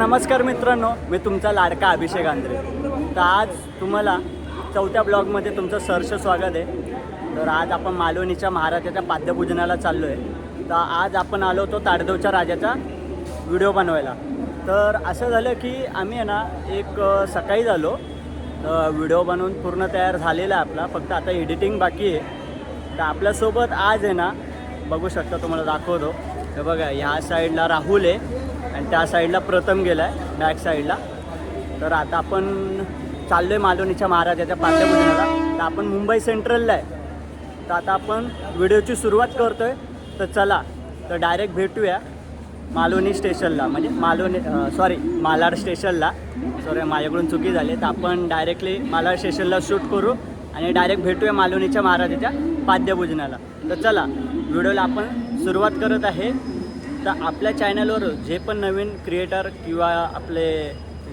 नमस्कार मित्रांनो मी तुमचा लाडका अभिषेक आंद्रे. तर आज तुम्हाला चौथ्या ब्लॉगमध्ये तुमचं सहर्ष स्वागत आहे. तर आज आपण मालवणीच्या महाराजाच्या पाद्यपूजनाला चाललो आहे तर आज आपण आलो होतो ताडदेवच्या राजाचा व्हिडिओ बनवायला. तर असं झालं की आम्ही आहे ना एक सकाळी झालो. व्हिडिओ बनवून पूर्ण तयार झालेला आहे आपला. फक्त आता एडिटिंग बाकी आहे. तर आपल्यासोबत आज आहे ना बघू शकता तुम्हाला दाखवतो. हे बघा ह्या साईडला राहुल आहे. आणि त्या साईडला प्रथम गेला आहे बॅक साईडला. तर आता आपण चाललो आहे मालवणीच्या महाराजाच्या पाद्यपूजनाला तर आपण मुंबई सेंट्रलला आहे. तर आता आपण व्हिडिओची सुरुवात करतो आहे तर चला तर डायरेक्ट भेटूया मालवणी स्टेशनला. म्हणजे मालवणी सॉरी मालाड स्टेशनला. सॉरी माझ्याकडून चुकी झाली. तर आपण डायरेक्टली मालाड स्टेशनला शूट करू आणि डायरेक्ट भेटूया मालवणीच्या महाराजाच्या पाद्यभोजनाला तर चला व्हिडिओला आपण सुरुवात करत आहे. तर आपल्या चॅनलवर जे पण नवीन क्रिएटर किंवा आपले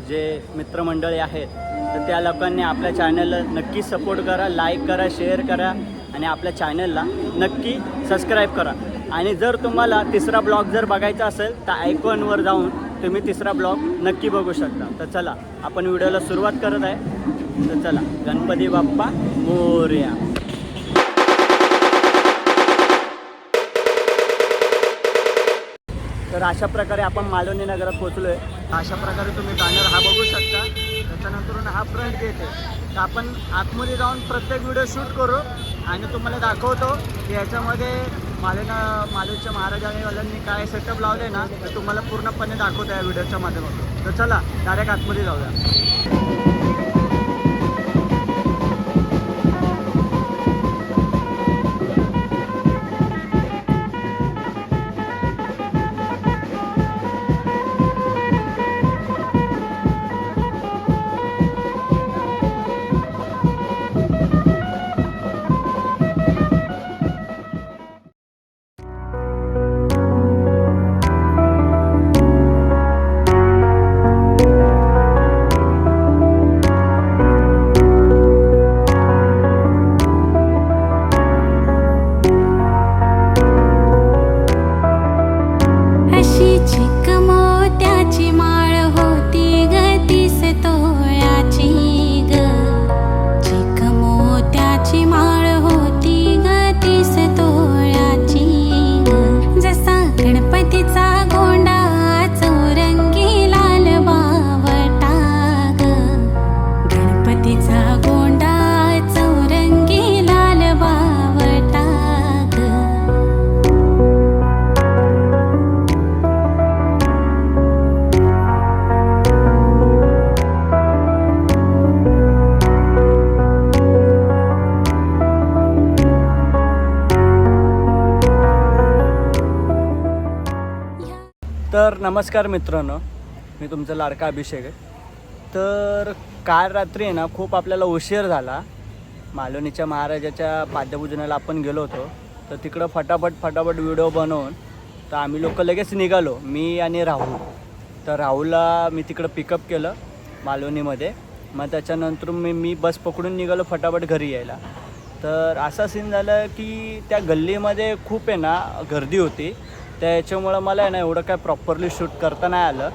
जे मित्रमंडळी आहेत तर त्या लोकांनी आपल्या चॅनलला नक्की सपोर्ट करा लाईक करा शेअर करा आणि आपल्या चॅनलला नक्की सबस्क्राईब करा. आणि जर तुम्हाला तिसरा ब्लॉग जर बघायचा असेल तर आयकॉनवर जाऊन तुम्ही तिसरा ब्लॉग नक्की बघू शकता. तर चला आपण व्हिडिओला सुरुवात करत आहे. तर चला गणपती बाप्पा मोर्या. तर अशा प्रकारे आपण मालवणी नगरात पोचलो आहे अशा प्रकारे तुम्ही बॅनर हा बघू शकता. त्याच्यानंतर हा फ्रंट गेट आहे. तर आपण आतमध्ये जाऊन प्रत्येक व्हिडिओ शूट करू आणि तुम्हाला दाखवतो की याच्यामध्ये मालवणा मालेच्या महाराजांनी काय सेटअप लावले ना तर तुम्हाला पूर्णपणे दाखवतो या व्हिडिओच्या माध्यमातून. तर चला डायरेक्ट आतमध्ये जाऊया. तर नमस्कार मित्रांनो मी तुमचा लाडका अभिषेक आहे. तर काल रात्री आहे ना खूप आपल्याला उशीर झाला. मालवणीच्या महाराजाच्या पाद्यपूजनाला आपण गेलो होतो. तर तिकडं फटाफट फटाफट व्हिडिओ बनवून तर आम्ही लोक लगेच निघालो मी आणि राहुल. तर राहुलला मी तिकडं पिकअप केलं मालवणीमध्ये. मग त्याच्यानंतर मी मी बस पकडून निघालो फटाफट घरी यायला. तर असा सीन झालं की त्या गल्लीमध्ये खूप आहे ना गर्दी होती. त्याच्यामुळं मला आहे ना एवढं काय प्रॉपरली शूट करता नाही आलं.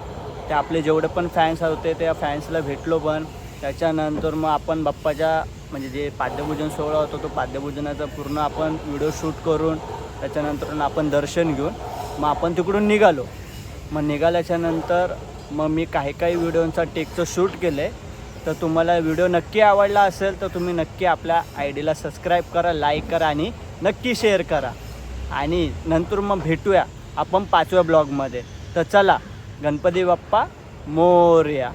ते आपले जेवढे पण फॅन्स होते त्या फॅन्सला भेटलो पण. त्याच्यानंतर मग आपण बाप्पाच्या म्हणजे जे पाद्यपूजन सोहळा होता तो पाद्यपूजनाचा पूर्ण आपण व्हिडिओ शूट करून त्याच्यानंतर आपण दर्शन घेऊन मग आपण तिकडून निघालो. मग निघाल्याच्या नंतर मग मी काही काही व्हिडिओंचा टेकचं शूट केलं आहे तर तुम्हाला व्हिडिओ नक्की आवडला असेल तर तुम्ही नक्की आपल्या आय डीला सबस्क्राईब करा लाईक करा आणि नक्की शेअर करा. आणि नंतर मग भेटूया आपण पाचव्या ब्लॉगमध्ये. तर चला गणपती बाप्पा मोर्या.